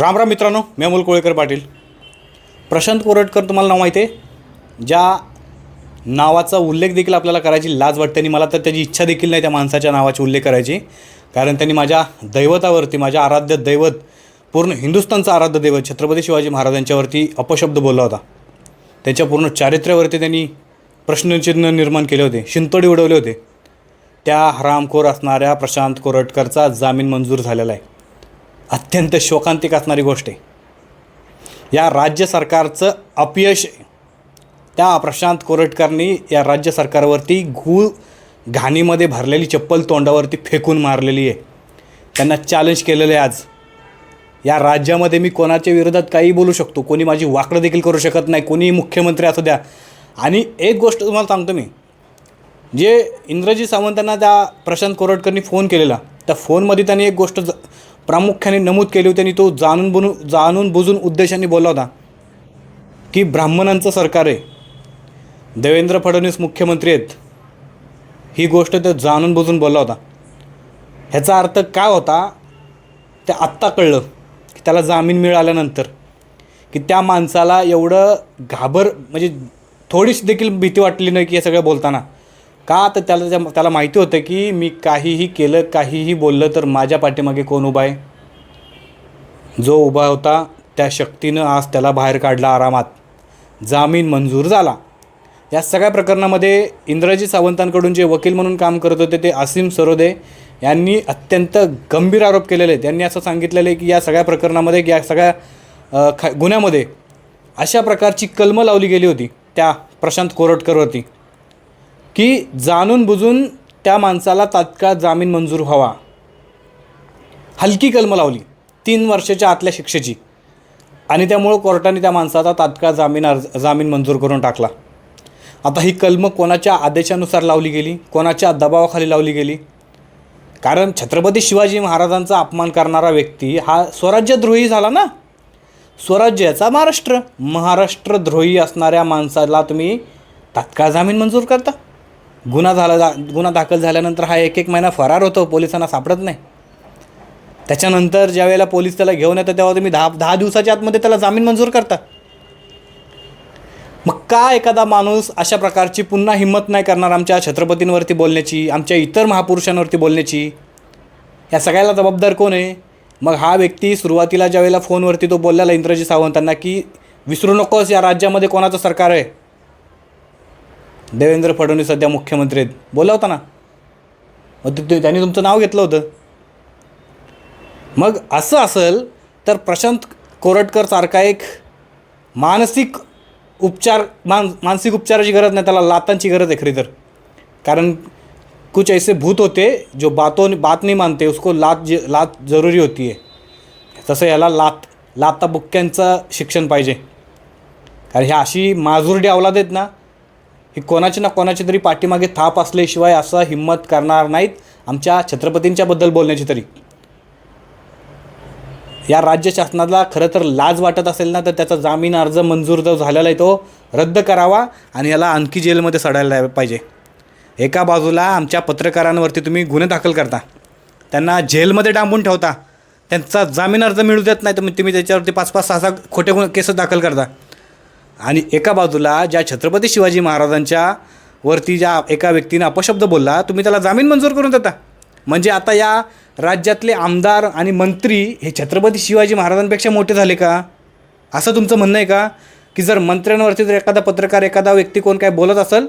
राम राम मित्रांनो मी अमोल कोळेकर पाटील. प्रशांत कोरटकर तुम्हाला नाव माहिती आहे? ज्या नावाचा उल्लेख देखील आपल्याला करायची लाज वाटते आणि मला तर त्याची इच्छा देखील नाही त्या माणसाच्या नावाची उल्लेख करायची. कारण त्यांनी माझ्या दैवतावरती माझ्या आराध्य दैवत पूर्ण हिंदुस्थानचं आराध्य दैवत छत्रपती शिवाजी महाराजांच्यावरती अपशब्द बोलला होता. त्यांच्या पूर्ण चारित्र्यावरती त्यांनी प्रश्नचिन्ह निर्माण केले होते शिंतोडी उडवले होते. त्या हरामखोर असणाऱ्या प्रशांत कोरटकरचा जामीन मंजूर झालेला आहे. अत्यंत शोकांतिक असणारी गोष्ट आहे. या राज्य सरकारचं अपयश त्या प्रशांत कोरटकरनी या राज्य सरकारवरती गूळ घाणीमध्ये भरलेली चप्पल तोंडावरती फेकून मारलेली आहे. त्यांना चॅलेंज केलेलं आहे आज. या राज्यामध्ये मी कोणाच्या विरोधात काही बोलू शकतो कोणी माझी वाकडं देखील करू शकत नाही कोणी मुख्यमंत्री असू द्या. आणि एक गोष्ट तुम्हाला सांगतो मी. जे इंद्रजी सावंतांना त्या प्रशांत कोरटकरनी फोन केलेला त्या फोनमध्ये त्यांनी एक गोष्ट ज प्रामुख्याने नमूद केली होती आणि तो जाणून बुनून जाणून बुजून उद्देशाने बोलला होता की ब्राह्मणांचं सरकार आहे. देवेंद्र फडणवीस मुख्यमंत्री आहेत. ही गोष्ट तो जाणून बुजून बोलला होता. ह्याचा अर्थ काय होता? ते आत्ता कळलं की त्याला जामीन मिळाल्यानंतर की त्या माणसाला एवढं घाबर म्हणजे थोडीशी देखील भीती वाटली नाही की हे सगळं बोलताना. का? तर त्याला त्या- त्याला माहिती होतं की मी काहीही केलं काहीही बोललं तर माझ्या पाठीमागे कोण उभा आहे? जो उभा होता त्या शक्तीनं आज त्याला बाहेर काढला आरामात. जामीन मंजूर झाला. या सगळ्या प्रकरणामध्ये इंद्रजी सावंतांकडून जे वकील म्हणून काम करत होते ते असीम सरोदे यांनी अत्यंत गंभीर आरोप केलेले आहेत. त्यांनी असं सांगितलेलं आहे की या सगळ्या प्रकरणामध्ये या सगळ्या ख गुन्ह्यामध्ये अशा प्रकारची कलमं लावली गेली होती त्या प्रशांत कोरटकरवरती की जाणून बुजून त्या माणसाला तात्काळ जामीन मंजूर व्हावा. हलकी कलम लावली. तीन वर्षाच्या आतल्या शिक्षेची. आणि त्यामुळं कोर्टाने त्या माणसाचा तात्काळ जामीन अर्ज जामीन मंजूर करून टाकला. आता ही कलमं कोणाच्या आदेशानुसार लावली गेली? कोणाच्या दबावाखाली लावली गेली? कारण छत्रपती शिवाजी महाराजांचा अपमान करणारा व्यक्ती हा स्वराज्यद्रोही झाला ना? स्वराज्याचा महाराष्ट्र. महाराष्ट्रद्रोही असणाऱ्या माणसाला तुम्ही तात्काळ जामीन मंजूर करता. गुन्हा झाला जा गुन्हा दाखल झाल्यानंतर हा एक एक महिना फरार होतो पोलिसांना सापडत नाही. त्याच्यानंतर ज्या वेळेला पोलीस त्याला घेऊन येतात तेव्हा तुम्ही दहा दहा दिवसाच्या आतमध्ये त्याला जामीन मंजूर करता. मग का एखादा माणूस अशा प्रकारची पुन्हा हिंमत नाही करणार आमच्या छत्रपतींवरती बोलण्याची आमच्या इतर महापुरुषांवरती बोलण्याची? या सगळ्याला जबाबदार कोण आहे? मग हा व्यक्ती सुरुवातीला ज्या वेळेला फोनवरती तो बोललेला इंद्रजी सावंतांना की विसरू नकोस या राज्यामध्ये कोणाचं सरकार आहे? देवेंद्र फडणवीस सध्या मुख्यमंत्री आहेत. बोला होता ना. मग ते- त्यांनी तुमचं नाव घेतलं होतं. मग असं असेल तर प्रशांत कोरटकर सारखा एक मानसिक उपचार मान मानसिक उपचाराची गरज नाही त्याला लातांची गरज आहे खरी तर. कारण कुछ ऐसे भूत होते जो बातों बात नाही मानते उसको लात जे लात जरुरी होती आहे. तसं याला लात लाता बुक्क्यांचं शिक्षण पाहिजे. कारण ह्या अशी माजुरडी अवलाद आहेत ना ही कोणाची ना कोणाची तरी पाठीमागे थाप असल्याशिवाय असं हिंमत करणार नाहीत आमच्या छत्रपतींच्याबद्दल बोलण्याची तरी. या राज्य शासनाला खरं तर लाज वाटत असेल ना तर त्याचा जामीन अर्ज मंजूर जो झालेला आहे तो रद्द करावा आणि याला आणखी जेलमध्ये सडायला पाहिजे. एका बाजूला आमच्या पत्रकारांवरती तुम्ही गुन्हे दाखल करता. त्यांना जेलमध्ये डांबून ठेवता. त्यांचा जामीन अर्ज मिळू देत नाही तर मग तुम्ही त्याच्यावरती पाच पाच सहा सहा खोटे गुन्हे केस दाखल करता. आणि एका बाजूला ज्या छत्रपती शिवाजी महाराजांच्या वरती ज्या एका व्यक्तीने अपशब्द बोलला तुम्ही त्याला जामीन मंजूर करून देता. म्हणजे आता या राज्यातले आमदार आणि मंत्री हे छत्रपती शिवाजी महाराजांपेक्षा मोठे झाले का? असं तुमचं म्हणणं आहे का? की जर मंत्र्यांवरती जर एखादा पत्रकार एखादा व्यक्ती कोण काय बोलत असेल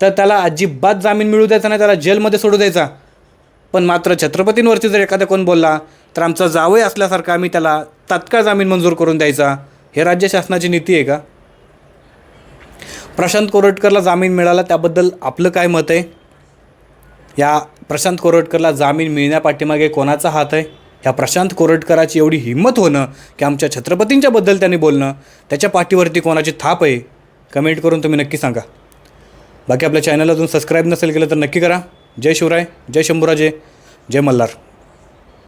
तर त्याला अजिबात जामीन मिळू द्यायचा नाही त्याला जेलमध्ये सोडू द्यायचा. पण मात्र छत्रपतींवरती जर एखादा कोण बोलला तर आमचा जावई असल्यासारखा आम्ही त्याला तात्काळ जामीन मंजूर करून द्यायचा. हे राज्य शासनाची नीती आहे का? प्रशांत कोरटकरला जामीन मिळाला त्याबद्दल आपलं काय मत आहे? या प्रशांत कोरटकरला जामीन मिळण्यापाठीमागे कोणाचा हात आहे? ह्या प्रशांत कोरटकराची एवढी हिंमत होणं की आमच्या छत्रपतींच्याबद्दल त्यांनी बोलणं त्याच्या पाठीवरती कोणाची थाप आहे? कमेंट करून तुम्ही नक्की सांगा. बाकी आपल्या चॅनल अजून सबस्क्राईब नसेल केलं तर नक्की करा. जय शिवराय जय शंभूराजे जय मल्हार.